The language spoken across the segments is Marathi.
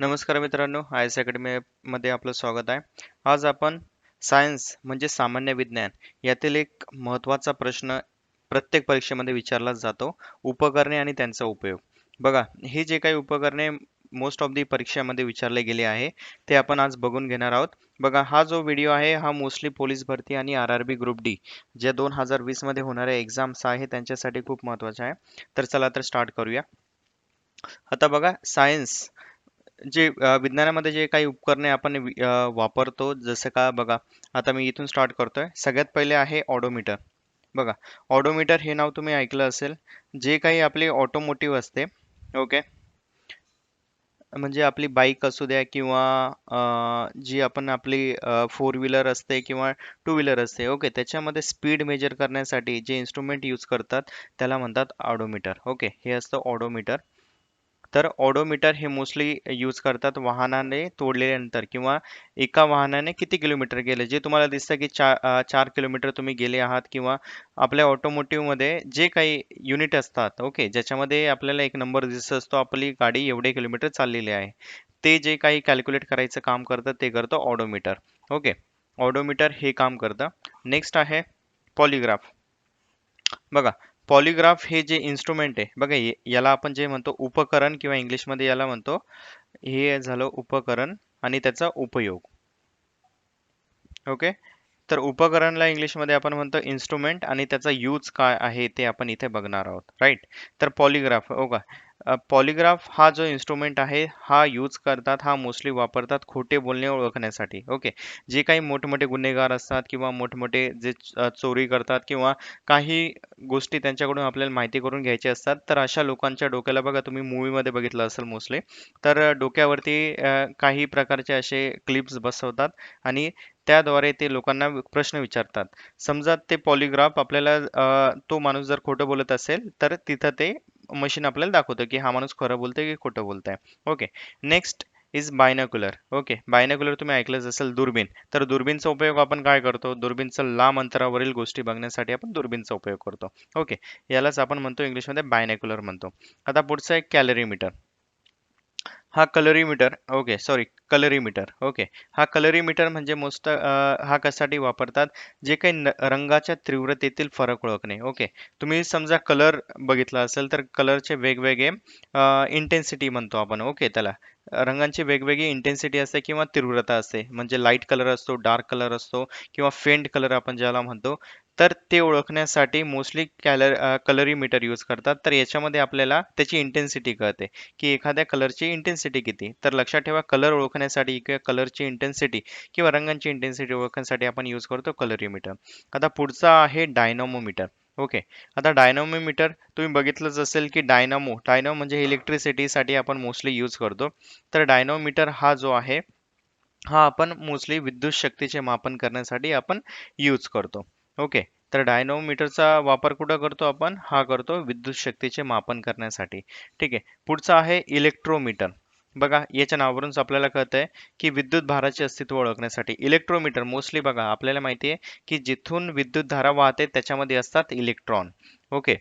नमस्कार मित्रांनो आय एस अकॅडमीमध्ये आपलं स्वागत आहे. आज आपण सायन्स म्हणजे सामान्य विज्ञान यातील एक महत्त्वाचा प्रश्न प्रत्येक परीक्षेमध्ये विचारला जातो उपकरणे आणि त्यांचा उपयोग. बघा हे जे काही उपकरणे मोस्ट ऑफ दी परीक्षामध्ये विचारले गेले आहे ते आपण आज बघून घेणार आहोत. बघा हा जो व्हिडिओ आहे हा मोस्टली पोलीस भरती आणि R R B group D जे दोन हजार वीसमध्ये होणाऱ्या एक्झाम्स आहे त्यांच्यासाठी खूप महत्त्वाचा आहे. तर चला तर स्टार्ट करूया. आता बघा सायन्स जे अ, विज्ञानामध्ये जे काही उपकरणे आपण वि- अ, वापरतो जसं का बघा आता मी इथून स्टार्ट करतोय. सगळ्यात पहिले आहे ऑडोमीटर बघा ऑडोमीटर हे नाव तुम्ही ऐकलं असेल. जे काही आपली ऑटोमोटिव्ह असते ओके? म्हणजे आपली बाईक असू द्या किंवा अ, जी आपण आपली फोर व्हीलर असते किंवा टू व्हीलर असते ओके? त्याच्यामध्ये स्पीड मेजर करण्यासाठी जे इन्स्ट्रुमेंट यूज करतात त्याला म्हणतात ऑडोमीटर ओके? हे असतं ऑडोमीटर तर ऑडोमीटर हे मोस्टली यूज करतात वाहनाने तोडलेल्यानंतर किंवा एका वाहनाने किती किलोमीटर गेले. जे तुम्हाला दिसतं की चार चार किलोमीटर तुम्ही गेले आहात किंवा आपल्या ऑटोमोटिव्हमध्ये जे काही युनिट असतात ओके ज्याच्यामध्ये आपल्याला एक नंबर दिसत असतो आपली गाडी एवढे किलोमीटर चाललेली आहे. ते जे काही कॅल्क्युलेट करायचं काम करतं ते करतं ऑडोमीटर ओके ऑडोमीटर हे काम करतं. नेक्स्ट आहे पॉलिग्राफ बघा पॉलिग्राफ हे जे इन्स्ट्रुमेंट आहे बघा याला आपण जे म्हणतो उपकरण किंवा इंग्लिशमध्ये याला म्हणतो हे झालं उपकरण आणि त्याचा उपयोग. ओके तर उपकरणला इंग्लिशमध्ये आपण म्हणतो इन्स्ट्रुमेंट आणि त्याचा यूज काय आहे ते आपण इथे बघणार आहोत. राईट तर पॉलिग्राफ हो का पॉलिग्राफ हा जो इन्स्ट्रुमेंट आहे हा यूज करतात हा मोस्टली वापरतात खोटे बोलणे ओळखण्यासाठी. ओके जे काही मोठमोठे गुन्हेगार असतात किंवा मोठमोठे जे च- चोरी करतात किंवा काही गोष्टी त्यांच्याकडून आपल्याला माहिती करून घ्यायचे असतात तर अशा लोकांच्या डोक्याला बघा तुम्ही मूवीमध्ये बघितलं असेल मोस्टली तर डोक्यावरती काही प्रकारचे असे क्लिप्स बसवतात आणि त्याद्वारे ते लोकांना प्रश्न विचारतात. समजा ते पॉलिग्राफ आपल्याला तो माणूस जर खोटं बोलत असेल तर तिथं ते मशीन आपल्याला दाखवतं की हा माणूस खरं बोलतोय की खोटं बोलतंय. Okay next is binocular okay binocular तुम्ही ऐकलंच असेल दुर्बीण. तर दुर्बीनचा उपयोग आपण काय करतो? दुर्बीनचा लांब अंतरावरील गोष्टी बघण्यासाठी आपण दुर्बीनचा उपयोग करतो. ओके यालाच आपण म्हणतो इंग्लिशमध्ये बायनॅक्युलर म्हणतो. आता पुढचं आहे कॅलरीमीटर हा colorimeter okay sorry colorimeter okay हा कलरीमीटर म्हणजे मोस्ट हा कशासाठी वापरतात? जे काही न- रंगाच्या तीव्रतेतील फरक ओळखणे ओके तुम्ही समजा कलर बघितला असेल तर कलरचे वेगवेगळे इंटेन्सिटी म्हणतो आपण ओके त्याला. रंगांची वेगवेगळी इंटेन्सिटी असते किंवा तीव्रता असते. म्हणजे लाइट कलर असतो डार्क कलर असतो किंवा फेंट कलर आपण ज्याला म्हणतो तर ते ओळखण्यासाठी मोस्टली कॅलर कलरीमीटर यूज करतात. तर याच्यामध्ये आपल्याला त्याची इंटेन्सिटी कळते की एखाद्या कलरची इंटेन्सिटी किती. तर लक्षात ठेवा कलर ओळखण्यासाठी किंवा कलरची इंटेन्सिटी किंवा रंगांची इंटेन्सिटी ओळखण्यासाठी आपण यूज करतो कलरीमीटर आता पुढचा आहे डायनोमोमीटर ओके. आता डायनोमोमीटर तुम्ही बघितलंच असेल की डायनामो डायनामो म्हणजे इलेक्ट्रिसिटीसाठी आपण मोस्टली यूज करतो. तर डायनोमीटर हा जो आहे हा आपण मोस्टली विद्युत शक्तीचे मापन करण्यासाठी आपण यूज करतो. ओके. तर डायनोमीटरचा वापर कुठं करतो आपण? हा करतो विद्युत शक्तीचे मापन करण्यासाठी. ठीक आहे. पुढचं आहे इलेक्ट्रोमीटर बघा याच्या नावावरूनच आपल्याला कळतंय की विद्युत भाराचे अस्तित्व ओळखण्यासाठी इलेक्ट्रोमीटर मोस्टली बघा आपल्याला माहिती आहे की जिथून विद्युत धारा वाहते त्याच्यामध्ये असतात इलेक्ट्रॉन ओके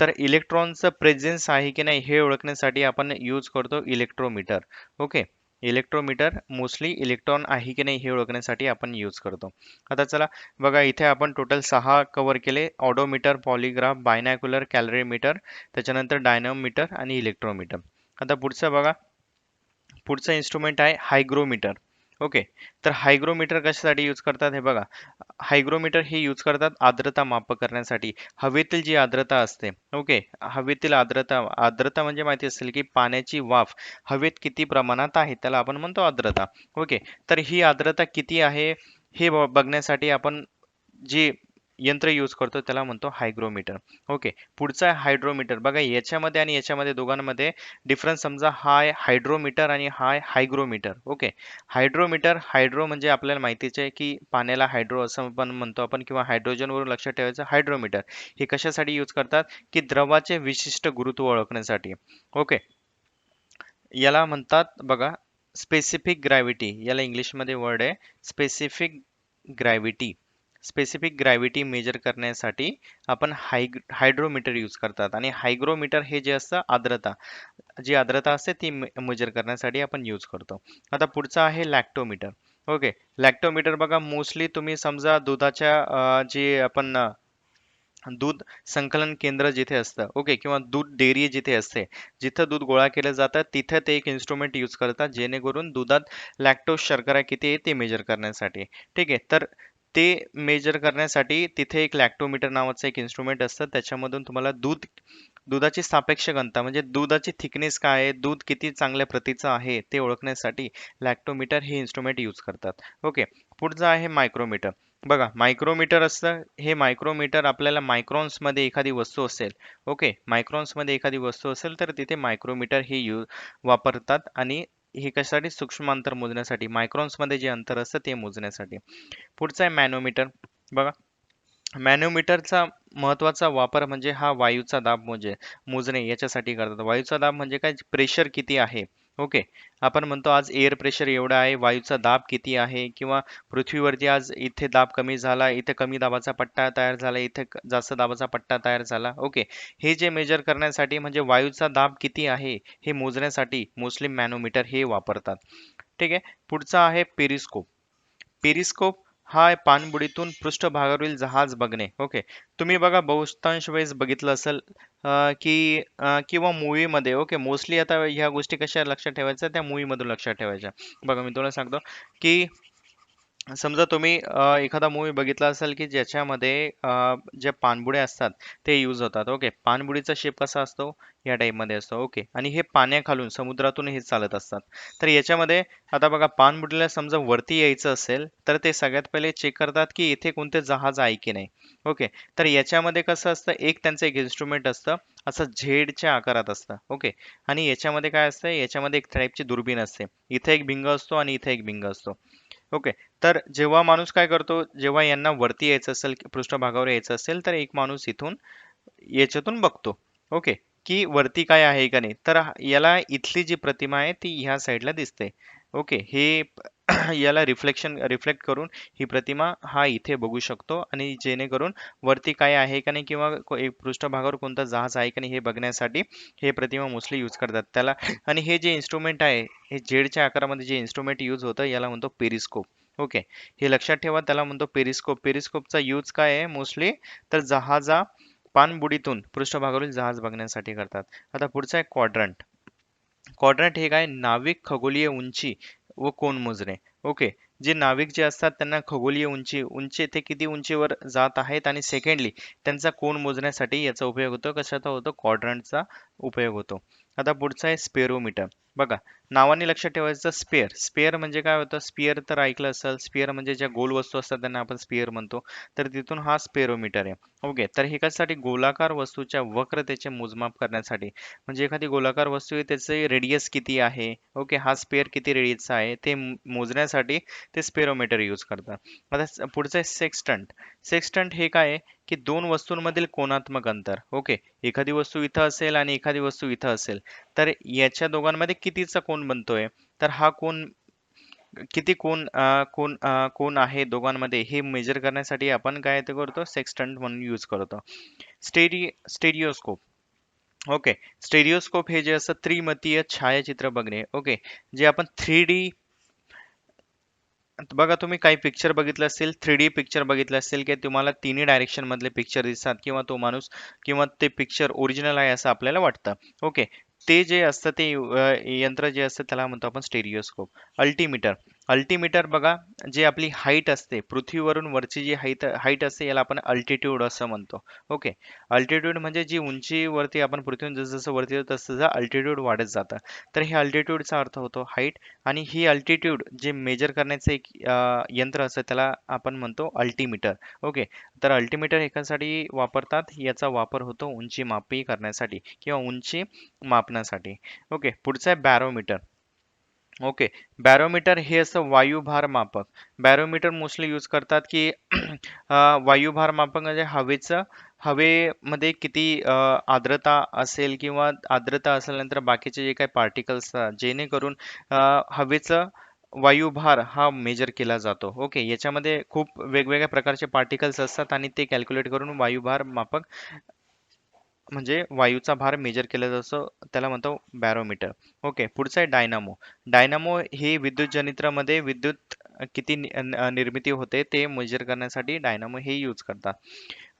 तर इलेक्ट्रॉनचं प्रेझेन्स आहे की नाही हे ओळखण्यासाठी आपण यूज करतो electrometer okay electrometer mostly electron आहे की नाही हे ओळखण्यासाठी आपण यूज करतो. आता चला बघा इथे आपण टोटल सहा कव्हर केले. ऑडोमीटर पॉलिग्राफ बायनॅक्युलर कॅलरीमीटर त्याच्यानंतर डायनोमीटर आणि इलेक्ट्रोमीटर आता पुढचं बघा. पुढचं इन्स्ट्रुमेंट आहे हायग्रोमीटर ओके तर हायग्रोमीटर कशासाठी यूज करतात हे बघा. हायग्रोमीटर हे यूज करतात आर्द्रता माप करण्यासाठी. हवेतील जी आर्द्रता असते ओके हवेतील आर्द्रता आर्द्रता म्हणजे माहिती असेल की पाण्याची वाफ हवेत किती प्रमाणात आहे त्याला आपण म्हणतो आर्द्रता. ओके तर ही आर्द्रता किती आहे हे ब- बघण्यासाठी आपण जी यंत्र यूज करतो त्याला म्हणतो हायग्रोमीटर ओके पुढचा आहे हायड्रोमीटर बघा याच्यामध्ये आणि याच्यामध्ये दोघांमध्ये डिफरन्स समजा हाय हायड्रोमीटर आणि हाय हायग्रोमीटर ओके हायड्रोमीटर हायड्रो म्हणजे आपल्याला माहितीच आहे की पाण्याला हायड्रो असं पण म्हणतो आपण किंवा हायड्रोजनवरून लक्षात ठेवायचं हायड्रोमीटर हे कशासाठी यूज करतात? की द्रवाचे विशिष्ट गुरुत्व ओळखण्यासाठी. ओके याला म्हणतात बघा स्पेसिफिक ग्रॅव्हिटी याला इंग्लिशमध्ये वर्ड आहे specific gravity specific gravity measure करण्यासाठी आपण हाय हायड्रोमीटर यूज करतात. आणि हायग्रोमीटर हे जे असतं आर्द्रता. जी आर्द्रता असते ती मेजर करण्यासाठी आपण यूज करतो. आता पुढचं आहे लॅक्टोमीटर ओके लॅक्टोमीटर बघा मोस्टली तुम्ही समजा दुधाच्या जे आपण दूध संकलन केंद्र जिथे असतं ओके किंवा दूध डेअरी जिथे असते जिथं दूध गोळा केलं जातं तिथं ते एक इन्स्ट्रुमेंट यूज करतात जेणेकरून दुधात लॅक्टोज शर्करा किती आहे ते मेजर करण्यासाठी. ठीक आहे तर ते मेजर करण्यासाठी तिथे एक लॅक्टोमीटर नावाचं एक इन्स्ट्रुमेंट असतं. त्याच्यामधून तुम्हाला दूध दुधाची सापेक्ष घनता म्हणजे दुधाची थिकनेस काय आहे दूध किती चांगल्या प्रतीचं आहे ते ओळखण्यासाठी लॅक्टोमीटर हे इन्स्ट्रुमेंट यूज करतात. ओके पुढचं आहे मायक्रोमीटर बघा मायक्रोमीटर असतं हे मायक्रोमीटर आपल्याला मायक्रॉन्समध्ये एखादी वस्तू असेल ओके मायक्रॉन्समध्ये एखादी वस्तू असेल तर तिथे मायक्रोमीटर हे यू वापरतात आणि हे कशासाठी? सूक्ष्म अंतर मोजण्यासाठी. मायक्रॉन्समध्ये जे अंतर असतं ते मोजण्यासाठी. पुढचं आहे मॅनोमीटर बघा. मॅनोमीटरचा महत्त्वाचा वापर म्हणजे हा वायूचा दाब मोजे मोजणे याच्यासाठी करतात. वायूचा दाब म्हणजे काय? प्रेशर किती आहे? ओके. आपण म्हणतो आज एअर प्रेशर एवढा आहे वायूचा दाब किती आहे किंवा पृथ्वीवरती आज इथे दाब कमी झाला इथे कमी दाबाचा पट्टा तयार झाला इथे जास्त दाबाचा पट्टा तयार झाला. ओके. हे जे मेजर करण्यासाठी म्हणजे वायूचा दाब किती आहे हे मोजण्यासाठी मोस्टली मॅनोमीटर हे वापरतात. ठीक आहे. पुढचा आहे पेरिस्कोप पेरिस्कोप हा पाणबुडीतून पृष्ठभागावरील जहाज बघणे. ओके. तुम्ही बघा बहुतांश वेळेस बघितलं असेल अं, की किंवा मूवीमध्ये ओके मोस्टली आता ह्या गोष्टी कशा लक्षात ठेवायच्या त्या मूवीमधून लक्षात ठेवायच्या. बघा मी तुला सांगतो की समजा तुम्ही एखादा मूवी बघितला असेल की ज्याच्यामध्ये जे ज्या पाणबुड्या असतात ते यूज होतात. ओके. पाणबुडीचा शेप कसा असतो? या टाईपमध्ये असतं. असतो ओके. आणि हे पाण्याखालून समुद्रातून हे चालत असतात. तर याच्यामध्ये आता बघा पाणबुडीला समजा वरती यायचं असेल तर ते सगळ्यात पहिले चेक करतात की इथे कोणते जहाज आहे की नाही. ओके. तर याच्यामध्ये कसं असतं एक त्यांचं एक इन्स्ट्रुमेंट असतं असं झेडच्या आकारात असतं. ओके. आणि याच्यामध्ये काय असतं याच्यामध्ये एक टाईपची दुर्बीण असते. इथे एक भिंग असतो आणि इथे एक भिंग असतो. ओके. तर जेव्हा माणूस काय करतो जेव्हा यांना वरती यायचं असेल पृष्ठभागावर यायचं असेल तर एक माणूस इथून याच्यातून बघतो. ओके. की वरती काय आहे का नाही? तर याला इथली जी प्रतिमा आहे ती ह्या साईडला दिसते. ओके हे याला रिफ्लेक्शन रिफ्लेक्ट करून ही प्रतिमा हा इथे बघू शकतो आणि जेणेकरून वरती काय आहे का नाही किंवा को- एक पृष्ठभागावर कोणता जहाज आहे का नाही हे बघण्यासाठी हे प्रतिमा मोस्टली यूज करतात. त्याला आणि हे जे इन्स्ट्रुमेंट आहे हे जेडच्या आकारामध्ये जे इन्स्ट्रुमेंट यूज होतं याला म्हणतो पेरिस्कोप ओके हे लक्षात ठेवा त्याला म्हणतो पेरिस्कोप पेरिस्कोपचा यूज काय आहे? मोस्टली तर जहाजा पाणबुडीतून पृष्ठभागावरील जहाज बघण्यासाठी करतात. आता पुढचा आहे क्वाड्रंट क्वाड्रंट हे काय? नाविक खगोलीय उंची व कोण मोजणे. ओके जे नाविक जे असतात त्यांना खगोलीय उंची उंची ते किती उंचीवर जात आहेत आणि सेकंडली त्यांचा कोण मोजण्यासाठी याचा उपयोग होतो. कशाचा होतो? क्वाड्रंटचा उपयोग होतो. आता पुढचा आहे स्पेरोमीटर. बघा नावाने लक्षात ठेवायचं स्पेअर. स्पेअर म्हणजे काय होतं? स्पिअर तर ऐकलं असेल स्पिअर म्हणजे ज्या गोल वस्तू असतात त्यांना आपण स्पिअर म्हणतो. तर तिथून हा स्पेरोमीटर आहे. ओके तर हे कशासाठी? गोलाकार वस्तूच्या वक्रतेचे मोजमाप करण्यासाठी. म्हणजे एखादी गोलाकार वस्तू आहे त्याचे रेडियस किती आहे? ओके हा स्पेअर किती रेडियसचा आहे? ते मोजण्यासाठी ते स्पेरोमीटर यूज करतात. आता पुढचं आहे सेक्स्टंट सेक्स्टंट हे काय आहे? की दोन वस्तूंमधील कोनात्मक अंतर? ओके एखादी वस्तू इथं असेल आणि एखादी वस्तू इथं असेल. तर याच्या दोघांमध्ये कितीचा कोण बनतोय? तर हा कोण किती कोण कोण कोण आहे दोघांमध्ये? हे मेजर करण्यासाठी आपण काय ते करतो? सेक्स्टंट म्हणून यूज करतो. स्टेरि स्टेरिओस्कोप. ओके स्टेरिओस्कोप हे जे असतं त्रिमतीय छायाचित्र बघणे. ओके जे आपण थ्री डी बघा तुम्ही काही पिक्चर बघितलं असेल थ्री डी पिक्चर बघितलं असेल की तुम्हाला तिन्ही डायरेक्शन मधले पिक्चर दिसतात किंवा तो माणूस किंवा ते पिक्चर ओरिजिनल आहे असं आपल्याला वाटतं. ओके ते जे असतं ते यंत्र जे असतं त्याला म्हणतो आपण स्टेरिओस्कोप अल्टीमीटर अल्टीमीटर बघा जे आपली हाईट असते पृथ्वीवरून वरची जी हाईट हाईट असते याला आपण अल्टिट्यूड असं म्हणतो. ओके अल्टिट्यूड म्हणजे जी उंचीवरती आपण पृथ्वीवर जसं जसं वरती जातो तसं तसं अल्टिट्यूड वाढत जातं. तर हे अल्टिट्यूडचा अर्थ होतो हाईट आणि ही अल्टिट्यूड जे मेजर करण्याचं एक यंत्र असतं त्याला आपण म्हणतो अल्टीमीटर. ओके तर अल्टीमीटर एकासाठी वापरतात याचा वापर होतो उंची मापी करण्यासाठी किंवा उंची मापण्यासाठी. ओके पुढचं आहे बॅरोमीटर ओके. बॅरोमीटर हे असं वायुभार मापक. बॅरोमीटर मोस्टली यूज करतात की वायुभार मापक म्हणजे हवेचं हवेमध्ये किती अं, आर्द्रता असेल किंवा आर्द्रता असेल नंतर बाकीचे जे काही पार्टिकल्स जेणेकरून अं, हवेचं वायुभार हा मेजर केला जातो. ओके. याच्यामध्ये खूप वेगवेगळ्या प्रकारचे पार्टिकल्स असतात आणि ते कॅल्क्युलेट करून वायुभार मापक म्हणजे वायूचा भार मेजर केला जातो त्याला म्हणतो बॅरोमीटर ओके पुढचं आहे डायनामो डायनामो हे विद्युत जनित्रामध्ये विद्युत किती नि- निर्मिती होते ते मेजर करण्यासाठी डायनामो हे यूज करतात.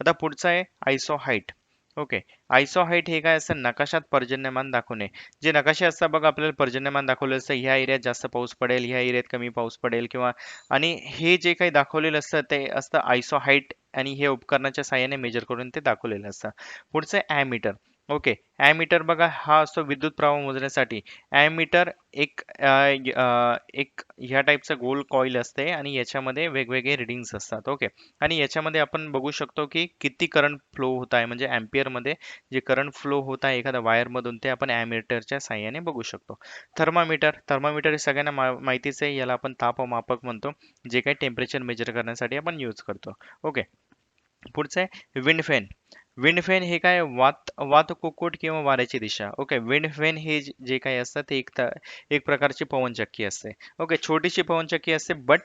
आता पुढचं आहे आयसो हाईट ओके. आयसोहाईट हे काय असतं नकाशात पर्जन्यमान दाखवणे जे नकाशे असतात बघा आपल्याला पर्जन्यमान दाखवलेलं असतं. ह्या एरियात जास्त पाऊस पडेल ह्या एरियात कमी पाऊस पडेल किंवा आणि हे जे काही दाखवलेलं असतं ते असतं आयसोहाईट आणि हे उपकरणाच्या साहाय्याने मेजर करून ते दाखवलेलं असतं. पुढचं ॲमीटर ओके. ॲमीटर बघा हा असतो विद्युत प्रवाह मोजण्यासाठी. ॲमीटर एक अ, य- अ, एक ह्या टाईपचं गोल कॉईल असते आणि याच्यामध्ये वेगवेगळे रिडिंग्स असतात. ओके. आणि याच्यामध्ये आपण बघू शकतो की किती करंट फ्लो होत आहे. म्हणजे अँपियरमध्ये जे करंट फ्लो होत आहे एखाद्या वायरमधून ते आपण ॲमीटरच्या साह्याने बघू शकतो. थर्मामीटर थर्मामीटर हे सगळ्यांना मा माहितीच आहे. याला आपण तापमापक म्हणतो. जे काही टेम्परेचर मेजर करण्यासाठी आपण यूज करतो. ओके. पुढचं आहे विंड विंड फॅन हे काय वात वात कुक्कुट किंवा वाऱ्याची दिशा. ओके विंड फॅन हे जे काही असतं ते एक तर एक प्रकारची पवनचक्की असते. ओके छोटीशी पवनचक्की असते बट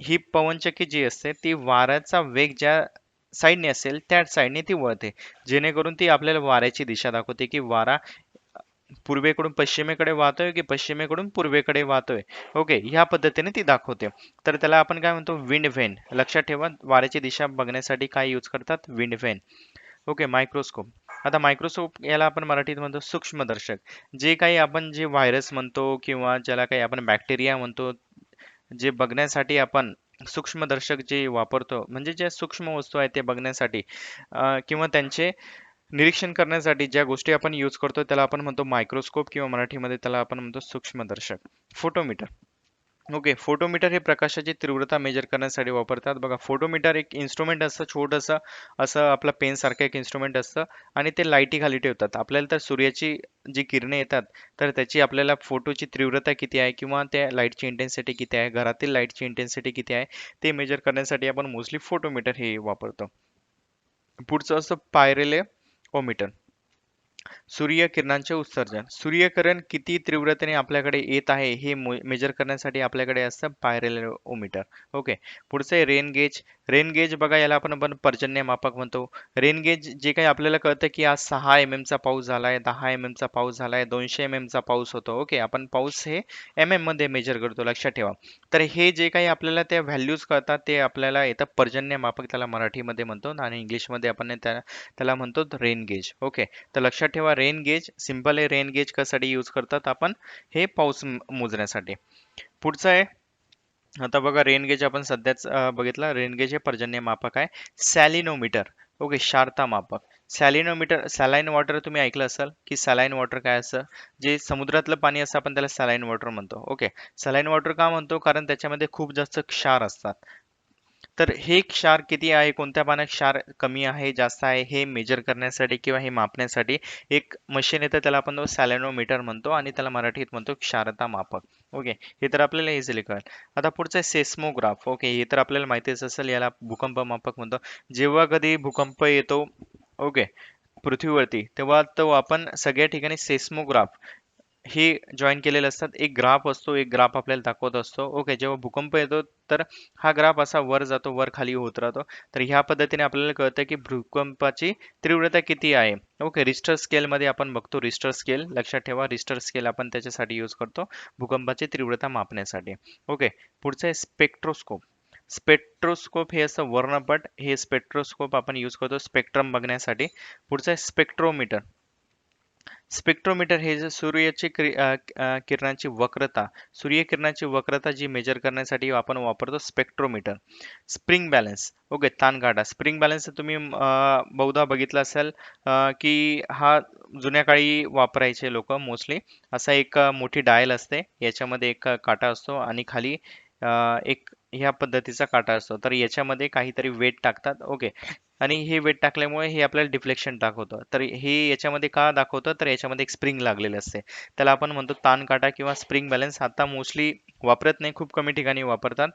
ही पवनचक्की जी असते ती वाऱ्याचा वेग ज्या साईडने असेल त्या साईडने ती वळते. जेणेकरून ती आपल्याला वाऱ्याची दिशा दाखवते की वारा पूर्वेकडून पश्चिमेकडे वाहतोय की पश्चिमेकडून पूर्वेकडे वाहतोय. ओके ह्या पद्धतीने ती दाखवते. तर त्याला आपण काय म्हणतो? विंड व्हेन लक्षात ठेवा वाऱ्याची दिशा बघण्यासाठी काय यूज करतात? विंड व्हेन ओके मायक्रोस्कोप आता मायक्रोस्कोप याला आपण मराठीत म्हणतो सूक्ष्मदर्शक. जे काही आपण जे व्हायरस म्हणतो किंवा ज्याला काही आपण बॅक्टेरिया म्हणतो जे बघण्यासाठी आपण सूक्ष्मदर्शक जे वापरतो म्हणजे ज्या सूक्ष्म वस्तू आहेत ते बघण्यासाठी किंवा त्यांचे निरीक्षण करण्यासाठी ज्या गोष्टी आपण यूज करतो त्याला आपण म्हणतो मायक्रोस्कोप किंवा मराठीमध्ये त्याला आपण म्हणतो सूक्ष्मदर्शक. फोटोमीटर ओके फोटोमीटर हे प्रकाशाची तीव्रता मेजर करण्यासाठी वापरतात. बघा फोटोमीटर एक इन्स्ट्रुमेंट असतं छोटंसं असं आपलं पेनसारखं एक इन्स्ट्रुमेंट असतं आणि ते लाईटीखाली ठेवतात. आपल्याला तर सूर्याची जी किरणे येतात तर त्याची आपल्याला फोटोची तीव्रता किती आहे किंवा त्या लाईटची इंटेन्सिटी किती आहे घरातील लाईटची इंटेन्सिटी किती आहे ते मेजर करण्यासाठी आपण मोस्टली फोटोमीटर हे वापरतो. पुढचं असतं पायरेले ओमीटर सूर्यकिरणांचे उत्सर्जन. सूर्यकिरण किती तीव्रतेने आपल्याकडे येत आहे हे मेजर करण्यासाठी आपल्याकडे असतं पायरेलोमीटर ओके पुढचं आहे रेन गेज रेन गेज बघा याला आपण आपण पर्जन्य मापक म्हणतो. रेन गेज जे काही आपल्याला कळतं की आज सहा एम चा पाऊस झालाय दहा एम चा पाऊस झालाय दोनशे एम चा पाऊस होतो. ओके आपण पाऊस हे एम एममध्ये मेजर करतो. लक्षात ठेवा. तर हे जे काही आपल्याला त्या व्हॅल्यूज कळतात ते आपल्याला येतं पर्जन्य मापक त्याला मराठीमध्ये म्हणतो. आणि इंग्लिशमध्ये आपण त्या त्याला म्हणतो रेन गेज ओके तर लक्षात ठेवा रेन गेज सिंपल आहे रेन गेज कशासाठी यूज करतात आपण? हे पाऊस मोजण्यासाठी. पुढचं आहे आता बघा रेन गेज आपण सध्याच बघितलं बघितला रेन गेज हे पर्जन्य मापक आहे. सॅलिनोमीटर ओके शारता मापक. सॅलिनोमीटर सॅलाईन वॉटर तुम्ही ऐकलं असाल की सॅलाईन वॉटर काय असं? जे समुद्रातलं पाणी असतं आपण त्याला सॅलाईन वॉटर म्हणतो ओके सॅलाईन वॉटर का म्हणतो? कारण त्याच्यामध्ये खूप जास्त क्षार असतात. तर हे क्षार किती आहे? कोणत्या पाण्यात क्षार कमी आहे जास्त आहे? हे मेजर करण्यासाठी किंवा हे मापण्यासाठी एक मशीन येतं त्याला आपण सॅलेनोमीटर म्हणतो आणि त्याला मराठीत म्हणतो क्षारता मापक ओके हे तर आपल्याला इझिली कळेल. आता पुढचं आहे सेस्मोग्राफ ओके हे तर आपल्याला माहितीच असेल याला भूकंप मापक म्हणतो. जेव्हा कधी भूकंप येतो ओके पृथ्वीवरती तेव्हा तो आपण सगळ्या ठिकाणी सेस्मोग्राफ हे जॉईन केलेले असतात. एक ग्राफ असतो. एक ग्राफ आपल्याला दाखवत असतो. ओके जेव्हा भूकंप येतो तर हा ग्राफ असा वर जातो. वर खाली होत राहतो. तर ह्या पद्धतीने आपल्याला कळतं की भूकंपाची तीव्रता किती आहे. ओके रिस्टर स्केलमध्ये आपण बघतो. रिस्टर स्केल लक्षात ठेवा. रिस्टर स्केल आपण त्याच्यासाठी यूज करतो. भूकंपाची तीव्रता मापण्यासाठी. ओके पुढचं आहे स्पेक्ट्रोस्कोप स्पेक्ट्रोस्कोप हे असं वर्णपट. हे स्पेक्ट्रोस्कोप आपण यूज करतो. स्पेक्ट्रम बघण्यासाठी. पुढचं आहे स्पेक्ट्रोमीटर स्पेक्ट्रोमीटर हे जे सूर्याची क्रि- अ, अ, किरणांची वक्रता सूर्यकिरणाची वक्रता जी मेजर करण्यासाठी आपण वापरतो स्पेक्ट्रोमीटर. Spring balance. ओके ताणकाटा स्प्रिंग बॅलन्स तुम्ही अ, बहुधा बघितलं असेल अ, की हा जुन्या काळी वापरायचे लोक मोस्टली. असा एक अ, मोठी डायल असते. याच्यामध्ये एक अ, काटा असतो आणि खाली अ, एक ह्या पद्धतीचा काटा असतो. तर याच्यामध्ये काहीतरी वेट टाकतात. ओके आणि हे वेट टाकल्यामुळे हे आपल्याला डिफ्लेक्शन दाखवतं. तर हे याच्यामध्ये का दाखवतं? तर याच्यामध्ये एक स्प्रिंग लागलेली असते. त्याला आपण म्हणतो ताण काटा किंवा स्प्रिंग बॅलन्स आता मोस्टली वापरत नाही. खूप कमी ठिकाणी वापरतात.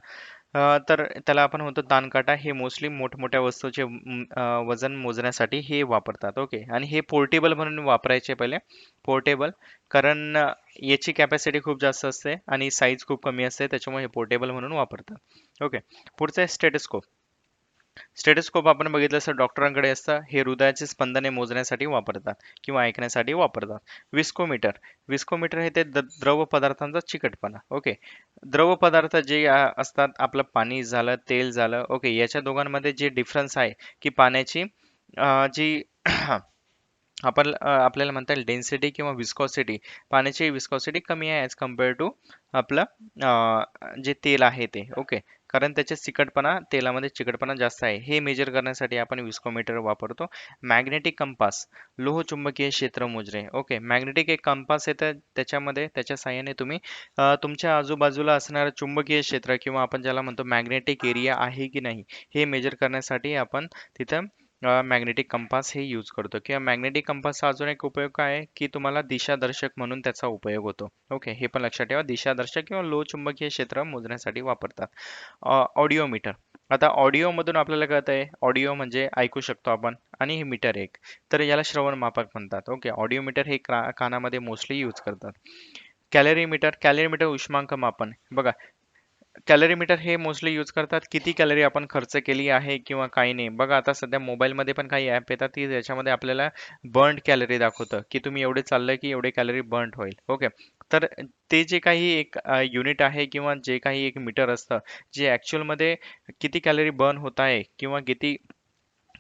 अ, तर त्याला आपण म्हणतो दानकाटा हे मोस्टली मोठमोठ्या वस्तूचे म, अ, वजन मोजण्यासाठी हे वापरतात. ओके? आणि हे पोर्टेबल म्हणून वापरायचे पहिले. पोर्टेबल कारण अ, याची कॅपॅसिटी खूप जास्त असते आणि साईज खूप कमी असते. त्याच्यामुळे हे पोर्टेबल म्हणून वापरतात. ओके? पुढचं आहे स्टेटस्कोप स्टेटस्कोप आपण बघितलं असं डॉक्टरांकडे असतं हे हृदयाचे स्पंदने मोजण्यासाठी वापरतात किंवा ऐकण्यासाठी वापरतात. विस्कोमीटर विस्कोमीटर हे ते द्रव पदार्थांचा चिकटपणा ओके. द्रव पदार्थ जे असतात आपलं पाणी झालं तेल झालं ओके याच्या दोघांमध्ये जे डिफरन्स आहे की पाण्याची जी आपण आपल्याला म्हणता येईल डेन्सिटी किंवा विस्कॉसिटी पाण्याची विस्कॉसिटी कमी आहे ॲज कंपेअर टू आपलं जे तेल आहे ते ओके. कारण त्याचे चिकटपणा तेलामध्ये चिकटपणा जास्त आहे. हे मेजर करण्यासाठी आपण विस्कोमीटर वापरतो. मॅग्नेटिक कंपास लोह चुंबकीय क्षेत्र मोजणे. ओके मॅग्नेटिक एक कंपास येतं. त्याच्यामध्ये त्याच्या साहाय्याने तुम्ही तुमच्या आजूबाजूला असणारं चुंबकीय क्षेत्र किंवा आपण ज्याला म्हणतो मॅग्नेटिक एरिया आहे की नाही हे मेजर करण्यासाठी आपण तिथं मॅग्नेटिक कंपास हे यूज करतो. किंवा मॅग्नेटिक कंपासचा अजून एक उपयोग काय आहे? की तुम्हाला दिशादर्शक म्हणून त्याचा उपयोग होतो. ओके हे पण लक्षात ठेवा. दिशादर्शक किंवा लो चुंबकीय क्षेत्र मोजण्यासाठी वापरतात. ऑडिओमीटर आता ऑडिओमधून आपल्याला कळत आहे ऑडिओ म्हणजे ऐकू शकतो आपण आणि हे मीटर एक. तर याला श्रवण मापक म्हणतात. ओके ऑडिओ मीटर हे कानामध्ये मोस्टली यूज करतात. कॅलरी मीटर कॅलरी मीटर उष्मांक मापन. बघा कॅलरी मीटर हे मोस्टली यूज करतात. किती कॅलरी आपण खर्च केली आहे किंवा काही नाही. बघा आता सध्या मोबाईलमध्ये पण काही ॲप येतात की ज्याच्यामध्ये आपल्याला बर्न्ड कॅलरी दाखवतं की तुम्ही एवढे चाललंय की एवढे कॅलरी बर्न्ड होईल. ओके. तर ते जे काही एक युनिट आहे किंवा जे काही एक मीटर असतं जे ॲक्च्युअलमध्ये किती कॅलरी बर्न होत आहे किंवा किती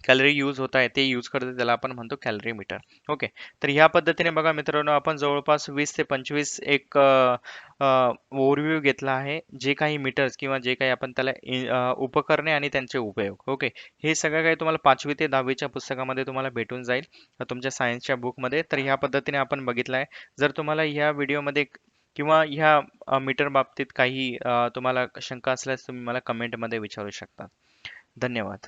कॅलरी यूज होत आहे ते यूज करते त्याला आपण म्हणतो कॅलरी मीटर ओके तर ह्या पद्धतीने बघा मित्रांनो आपण जवळपास वीस ते पंचवीस एक ओव्हरव्ह्यू घेतला आहे. जे काही मीटर्स किंवा जे काही आपण त्याला उपकरणे आणि त्यांचे उपयोग. ओके हे सगळं काही तुम्हाला पाचवी ते दहावीच्या पुस्तकामध्ये तुम्हाला भेटून जाईल तुमच्या सायन्सच्या बुकमध्ये तर ह्या पद्धतीने आपण बघितलं आहे. जर तुम्हाला ह्या व्हिडिओमध्ये किंवा ह्या मीटर बाबतीत काही तुम्हाला शंका असल्यास तुम्ही मला कमेंटमध्ये विचारू शकता. धन्यवाद.